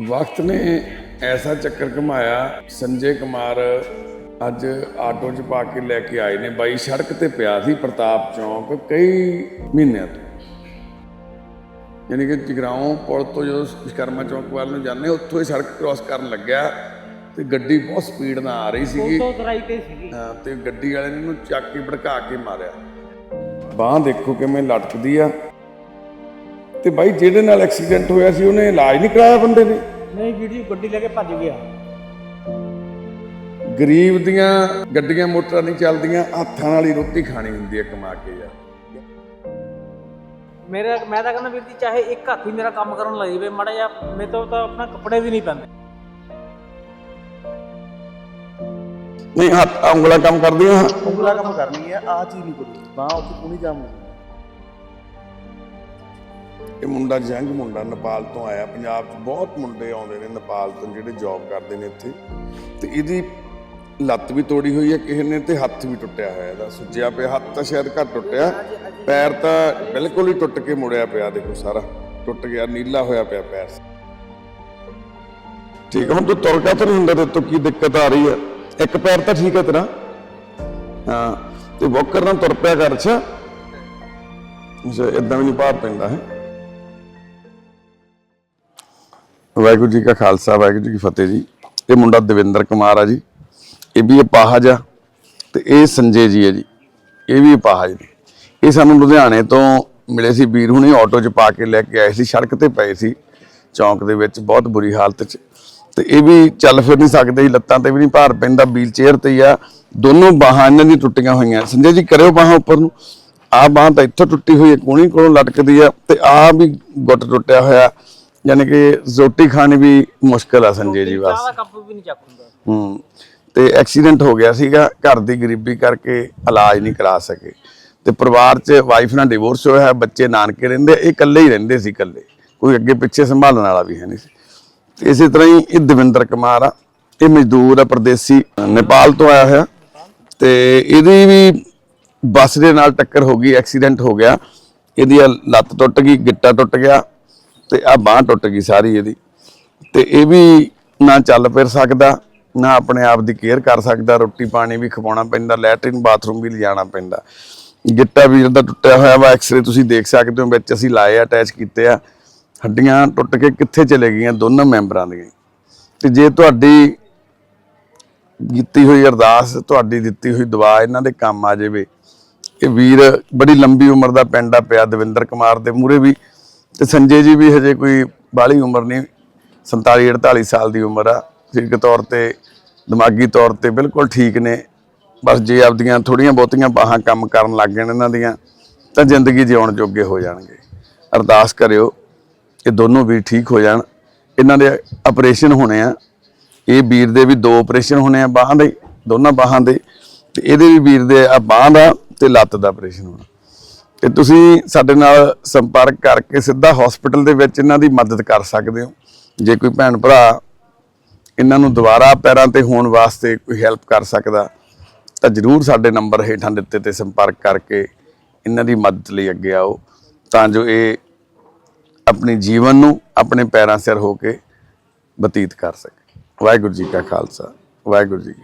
ਵਕਤ ਨੇ ਐਸਾ ਚੱਕਰ ਘਮਾਇਆ ਸੰਜੇ ਕੁਮਾਰ ਅੱਜ ਆਟੋ 'ਚ ਪਾ ਕੇ ਲੈ ਕੇ ਆਏ ਨੇ। ਬਾਈ ਸੜਕ ਤੇ ਪਿਆ ਸੀ ਪ੍ਰਤਾਪ ਚੌਂਕ ਕਈ ਮਹੀਨਿਆਂ ਤੋਂ। ਯਾਨੀ ਕਿ ਜਗਰਾਉਂ ਪੁਲ ਤੋਂ ਜਦੋਂ ਵਿਸ਼ਕਰਮਾ ਚੌਂਕ ਵੱਲ ਨੂੰ ਜਾਂਦੇ ਉੱਥੋਂ ਹੀ ਸੜਕ ਕ੍ਰਾਸ ਕਰਨ ਲੱਗਿਆ ਤੇ ਗੱਡੀ ਬਹੁਤ ਸਪੀਡ ਨਾਲ ਆ ਰਹੀ ਸੀਗੀ। ਤੋਂ ਤਰਾਈ ਤੇ ਸੀਗੀ। ਹਾਂ, ਤੇ ਗੱਡੀ ਵਾਲੇ ਨੇ ਇਹਨੂੰ ਚੱਕ ਕੇ ਭੜਕਾ ਕੇ ਮਾਰਿਆ। ਬਾਹ ਦੇਖੋ ਕਿਵੇਂ ਲਟਕਦੀ ਆ। ਤੇ ਬਾਈ ਜਿਹਦੇ ਨਾਲ ਐਕਸੀਡੈਂਟ ਹੋਇਆ ਸੀ ਉਹਨੇ ਇਲਾਜ ਨਹੀਂ ਕਰਾਇਆ ਬੰਦੇ ਨੇ ਨਹੀਂ ਵੀਡੀਓ ਗੱਡੀ ਲੈ ਕੇ ਭੱਜ ਗਿਆ। ਗਰੀਬ ਦੀਆਂ ਗੱਡੀਆਂ ਮੋਟਰਾਂ ਨਹੀਂ ਚੱਲਦੀਆਂ ਹੱਥਾਂ ਨਾਲ ਹੀ ਰੋਟੀ ਖਾਣੀ ਹੁੰਦੀ ਹੈ ਕਮਾ ਕੇ ਯਾਰ। ਮੇਰਾ ਮੈਂ ਤਾਂ ਕਹਿੰਦਾ ਵੀਰ ਜੀ ਚਾਹੇ ਇੱਕ ਹੱਥ ਹੀ ਮੇਰਾ ਕੰਮ ਕਰਨ ਲੱਗ ਜਾਵੇ ਮਾੜਾ ਜਿਹਾ ਮੇਰੇ ਤੋਂ ਤਾਂ ਆਪਣਾ ਕੱਪੜੇ ਵੀ ਨਹੀਂ ਪੈਂਦੇ। ਨਹੀਂ ਹੱਥ ਉਂਗਲਾਂ ਕੰਮ ਕਰਦੀਆਂ। ਉਂਗਲਾ ਕੰਮ ਕਰਨੀ ਹੈ ਆ ਚੀਜ਼ ਨਹੀਂ ਕਰੂ ਬਾਹ ਉੱਥੇ ਪੂਣੀ ਜਾਮ ਹੋ ਇਹ ਮੁੰਡਾ ਜੰਗ ਮੁੰਡਾ ਨੇਪਾਲ ਤੋਂ ਆਇਆ। ਪੰਜਾਬ 'ਚ ਬਹੁਤ ਮੁੰਡੇ ਆਉਂਦੇ ਨੇ ਨੇਪਾਲ ਤੋਂ ਜਿਹੜੇ ਜੌਬ ਕਰਦੇ ਨੇ ਇੱਥੇ। ਤੇ ਇਹਦੀ ਲੱਤ ਵੀ ਤੋੜੀ ਹੋਈ ਹੈ ਕਿਸੇ ਨੇ ਤੇ ਹੱਥ ਵੀ ਟੁੱਟਿਆ ਹੋਇਆ ਇਹਦਾ। ਸੁੱਜਿਆ ਪਿਆ ਹੱਥ ਤਾਂ ਸ਼ਾਇਦ ਘੱਟ ਟੁੱਟਿਆ। ਪੈਰ ਤਾਂ ਬਿਲਕੁਲ ਹੀ ਟੁੱਟ ਕੇ ਮੁੜਿਆ ਪਿਆ ਦੇਖੋ ਸਾਰਾ। ਟੁੱਟ ਗਿਆ ਨੀਲਾ ਹੋਇਆ ਪਿਆ ਪੈਰ। ਠੀਕ ਹੈ, ਹੁਣ ਤੂੰ ਤੁਰ ਕਾ ਤਾਂ ਨਹੀਂ ਹੁੰਦਾ ਤੇ ਤੂੰ ਕੀ ਦਿੱਕਤ ਆ ਰਹੀ ਹੈ? ਇੱਕ ਪੈਰ ਤਾਂ ਠੀਕ ਹੈ ਤੇਰਾ। ਹਾਂ ਤੇ ਵਾਕਰ ਨਾਲ ਤੁਰ ਪਿਆ ਕਰ ਅੱਛਾ। ਇਦਾਂ ਵੀ ਨਹੀਂ ਭਾਰ ਪੈਂਦਾ ਹੈ। ਵਾਹਿਗੁਰੂ ਜੀ ਕਾ ਖਾਲਸਾ, ਵਾਹਿਗੁਰੂ ਜੀ ਕੀ ਫਤਿਹ ਜੀ। ਇਹ ਮੁੰਡਾ ਦਵਿੰਦਰ ਕੁਮਾਰ ਆ ਜੀ। ਇਹ ਵੀ ਅਪਾਹਜ ਆ ਤੇ ਇਹ ਸੰਜੇ ਜੀ ਹੈ ਜੀ। ਇਹ ਵੀ ਅਪਾਹਜ ਨੇ। ਇਹ ਸਾਨੂੰ ਲੁਧਿਆਣੇ ਤੋਂ ਮਿਲੇ ਸੀ। ਵੀਰ ਹੁਣੀ ਆਟੋ 'ਚ ਪਾ ਕੇ ਲੈ ਕੇ ਆਏ ਸੀ। ਸੜਕ ਤੇ ਪਏ ਸੀ। ਚੌਂਕ ਦੇ ਵਿੱਚ ਬਹੁਤ ਬੁਰੀ ਹਾਲਤ 'ਚ। ਤੇ ਇਹ ਵੀ ਚੱਲ ਫਿਰ ਨਹੀਂ ਸਕਦੇ ਸੀ ਲੱਤਾਂ ਤੇ ਵੀ ਨਹੀਂ ਭਾਰ ਪੈਂਦਾ। ਵੀਲ ਚੇਅਰ ਤੇ ਆ। ਦੋਨੋਂ ਬਾਹਾਂ ਇਹਨਾਂ ਦੀ ਟੁੱਟੀਆਂ ਹੋਈਆਂ। ਸੰਜੇ ਜੀ, ਕਰਿਓ ਬਾਹਾਂ ਉੱਪਰ ਨੂੰ। ਆਹ ਬਾਹ ਤਾਂ ਇੱਥੋਂ ਟੁੱਟੀ ਹੋਈ ਹੈ। ਕੋਣੀ ਕੋਲੋਂ ਲਟਕਦੀ ਆ। ਤੇ ਆਹ ਵੀ ਗੁੱਟ ਟੁੱਟਿਆ ਹੋਇਆ। ਯਾਨੀ ਕਿ ਰੋਟੀ ਖਾਣੀ ਵੀ ਮੁਸ਼ਕਲ ਆ ਸੰਜੇ ਜੀ ਦਾ ਕੱਪ ਵੀ ਨਹੀਂ ਚੱਕ ਹੁੰਦਾ। ਹੂੰ ਤੇ ਐਕਸੀਡੈਂਟ ਹੋ ਗਿਆ ਸੀਗਾ ਘਰ ਦੀ ਗਰੀਬੀ ਕਰਕੇ ਇਲਾਜ ਨਹੀਂ ਕਰਾ ਸਕੇ। ਤੇ ਪਰਿਵਾਰ 'ਚ ਵਾਈਫ ਨਾਲ ਡਿਵੋਰਸ ਹੋਇਆ ਹੈ ਬੱਚੇ ਨਾਨਕੇ ਰਹਿੰਦੇ ਇਹ ਇਕੱਲੇ ਹੀ ਰਹਿੰਦੇ ਸੀ ਇਕੱਲੇ। ਕੋਈ ਅੱਗੇ ਪਿੱਛੇ ਸੰਭਾਲਣ ਵਾਲਾ ਵੀ ਹੈ ਨਹੀਂ ਸੀ। ਤੇ ਇਸੇ ਤਰ੍ਹਾਂ ਹੀ ਇਹ ਦਵਿੰਦਰ ਕੁਮਾਰ ਆ ਇਹ ਮਜ਼ਦੂਰ ਆ ਪਰਦੇਸੀ ਨੇਪਾਲ ਤੋਂ ਆਇਆ ਹੋਇਆ। ਤੇ ਇਹਦੀ ਵੀ ਬੱਸ ਦੇ ਨਾਲ ਟੱਕਰ ਹੋ ਗਈ ਐਕਸੀਡੈਂਟ ਹੋ ਗਿਆ। ਇਹਦੀ ਲੱਤ ਟੁੱਟ ਗਈ ਗਿੱਟਾ ਟੁੱਟ ਗਿਆ। ਤੇ ਆ ਬਾਹ ਟੁੱਟ ਗਈ ਸਾਰੀ ਇਹਦੀ। ਤੇ ਇਹ ਵੀ ਨਾ ਚੱਲ ਫਿਰ ਸਕਦਾ, ਨਾ ਆਪਣੇ ਆਪ ਦੀ ਕੇਅਰ ਕਰ ਸਕਦਾ, ਰੋਟੀ ਪਾਣੀ ਵੀ ਖਵਾਉਣਾ ਪੈਂਦਾ ਲੈਟਰਿਨ ਬਾਥਰੂਮ ਵੀ ਲਿਜਾਣਾ ਪੈਂਦਾ। ਗਿੱਟਾ ਵੀਰ ਦਾ ਟੁੱਟਿਆ ਹੋਇਆ ਵਾ ਐਕਸਰੇ ਤੁਸੀਂ ਦੇਖ ਸਕਦੇ ਹੋ, ਵਿੱਚ ਅਸੀਂ ਲਾਏ ਅਟੈਚ ਕੀਤੇ ਆ। ਹੱਡੀਆਂ ਟੁੱਟ ਕੇ ਕਿੱਥੇ ਚਲੇ ਗਈਆਂ, ਦੋਨਾਂ ਮੈਂਬਰਾਂ ਦੀਆਂ। ਤੇ ਜੇ ਤੁਹਾਡੀ ਕੀਤੀ ਹੋਈ ਅਰਦਾਸ, ਤੁਹਾਡੀ ਦਿੱਤੀ ਹੋਈ ਦੁਆ ਇਹਨਾਂ ਦੇ ਕੰਮ ਆ ਜਾਵੇ। ਇਹ ਵੀਰ ਬੜੀ ਲੰਬੀ ਉਮਰ ਦਾ ਪਿੰਡ ਆ ਪਿਆ, ਦਵਿੰਦਰ ਕੁਮਾਰ ਦੇ ਮੂਰੇ ਵੀ ਤੇ ਸੰਜੇ ਜੀ ਵੀ ਹਜੇ ਕੋਈ ਬਾਹਲੀ ਉਮਰ ਨਹੀਂ 47 48 ਸਾਲ ਦੀ ਉਮਰ ਆ। ਸਰੀਰਕ ਤੌਰ ਤੇ, ਦਿਮਾਗੀ ਤੌਰ ਤੇ ਬਿਲਕੁਲ ਠੀਕ ਨੇ। ਬਸ ਜੇ ਆਪਦੀਆਂ ਥੋੜੀਆਂ ਬਹੁਤੀਆਂ ਬਾਹਾਂ ਕੰਮ ਕਰਨ ਲੱਗ ਜਾਣ ਇਹਨਾਂ ਦੀਆਂ, ਤਾਂ ਜ਼ਿੰਦਗੀ ਜਿਉਣ ਜੋਗੇ ਹੋ ਜਾਣਗੇ। ਅਰਦਾਸ ਕਰਿਓ ਕਿ ਦੋਨੋਂ ਵੀਰ ਠੀਕ ਹੋ ਜਾਣ। ਇਹਨਾਂ ਦੇ ਆਪਰੇਸ਼ਨ ਹੋਣੇ ਆ। ਇਹ ਵੀਰ ਦੇ ਵੀ ਦੋ ਆਪਰੇਸ਼ਨ ਹੋਣੇ ਆ ਬਾਹਾਂ ਦੇ, ਦੋਨਾਂ ਬਾਹਾਂ ਦੇ। ਤੇ ਇਹਦੇ ਵੀ ਵੀਰ ਦੇ ਆ ਬਾਹਾਂ ਦਾ ਤੇ ਲੱਤ ਦਾ ਆਪਰੇਸ਼ਨ ਹੋਣਾ। ਤੇ ਤੁਸੀਂ ਸਾਡੇ ਨਾਲ ਸੰਪਰਕ ਕਰਕੇ ਸਿੱਧਾ ਹਸਪੀਟਲ ਦੇ ਵਿੱਚ ਇਹਨਾਂ ਦੀ ਮਦਦ ਕਰ ਸਕਦੇ ਹੋ। ਜੇ ਕੋਈ ਭੈਣ ਭਰਾ ਇਹਨਾਂ ਨੂੰ ਦੁਬਾਰਾ ਪੈਰਾਂ ਤੇ ਹੋਣ ਵਾਸਤੇ ਕੋਈ ਹੈਲਪ ਕਰ ਸਕਦਾ, ਤਾਂ ਜਰੂਰ ਸਾਡੇ ਨੰਬਰ ਹੇਠਾਂ ਦਿੱਤੇ ਤੇ ਸੰਪਰਕ ਕਰਕੇ ਇਹਨਾਂ ਦੀ ਮਦਦ ਲਈ ਅੱਗੇ ਆਓ। ਤਾਂ ਜੋ ਇਹ ਆਪਣੇ ਜੀਵਨ ਨੂੰ ਆਪਣੇ ਪੈਰਾਂ ਸਿਰ ਹੋ ਕੇ ਬਤੀਤ ਕਰ ਸਕੇ। ਵਾਹਿਗੁਰੂ ਜੀ ਕਾ ਖਾਲਸਾ, ਵਾਹਿਗੁਰੂ ਜੀ